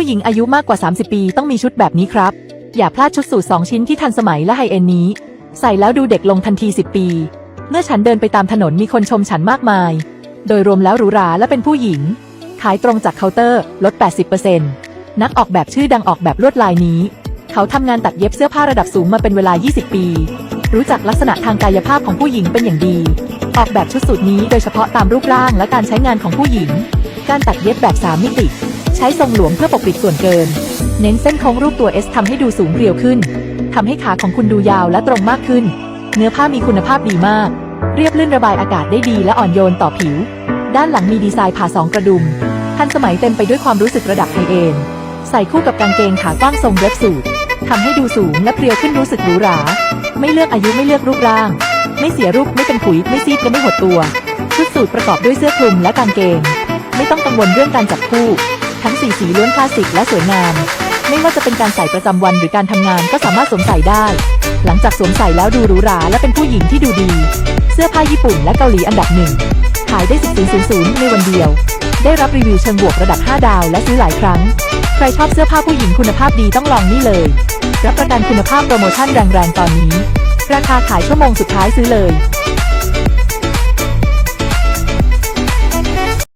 ผู้หญิงอายุมากกว่า 30 ปีต้องมีชุดแบบนี้ครับ อย่าพลาดชุดสูท2ชิ้นที่ทันสมัยและไฮเอ็นนี้ ใส่แล้วดูเด็กลงทันที 10 ปี เมื่อฉันเดินไปตามถนนมีคนชมฉันมากมาย โดยรวมแล้วหรูหราและเป็นผู้หญิง ขายตรงจากเคาน์เตอร์ลด 80%นักออกแบบชื่อดังออกแบบลวดลายนี้ เขาทำงานตัดเย็บเสื้อผ้าระดับสูงมาเป็นเวลา 20 ปี รู้จักลักษณะทางกายภาพของผู้หญิงเป็นอย่างดี ออกแบบชุดสูทนี้โดยเฉพาะตามรูปร่างและการใช้งานของผู้หญิง การตัดเย็บแบบ 3 มิติ ใช้ทรงหลวมเพื่อปกปิดส่วนเกิน เน้นเส้นโค้งรูปตัว S ทำให้ดูสูงเรียวขึ้นทำให้ขาของคุณดูยาวและตรงมากขึ้น เนื้อผ้ามีคุณภาพดีมาก เรียบลื่นระบายอากาศได้ดีและอ่อนโยนต่อผิว ด้านหลังมีดีไซน์ผ่าสองกระดุม ทันสมัยเต็มไปด้วยความรู้สึกระดับไฮเอนด์ใส่คู่กับกางเกงขากว้างทรงเดรฟสูททำให้ดูสูงและเรียวขึ้นรู้สึกหรูหรา ไม่เลือกอายุไม่เลือกรูปร่าง ไม่เสียรูปไม่เป็นขุย ไม่ซีดและไม่หดตัวชุดสูทประกอบด้วยเสื้อคลุมและกางเกง ไม่ต้องกังวลเรื่องการจับคู่ ทั้งสีสีล้วนคลาสสิกและสวยงาม ไม่ว่าจะเป็นการใส่ประจำวันหรือการทำงานก็สามารถสวมใส่ได้ หลังจากสวมใส่แล้วดูหรูหราและเป็นผู้หญิงที่ดูดี เสื้อผ้าญี่ปุ่นและเกาหลีอันดับหนึ่งขายได้10.00 ในวันเดียว ได้รับรีวิวเชิงบวกระดับ 5 ดาวและซื้อหลายครั้ง ใครชอบเสื้อผ้าผู้หญิงคุณภาพดีต้องลองนี่เลย รับประกันคุณภาพโปรโมชั่นแรงๆตอนนี้ ราคาขายชั่วโมงสุดท้ายซื้อเลย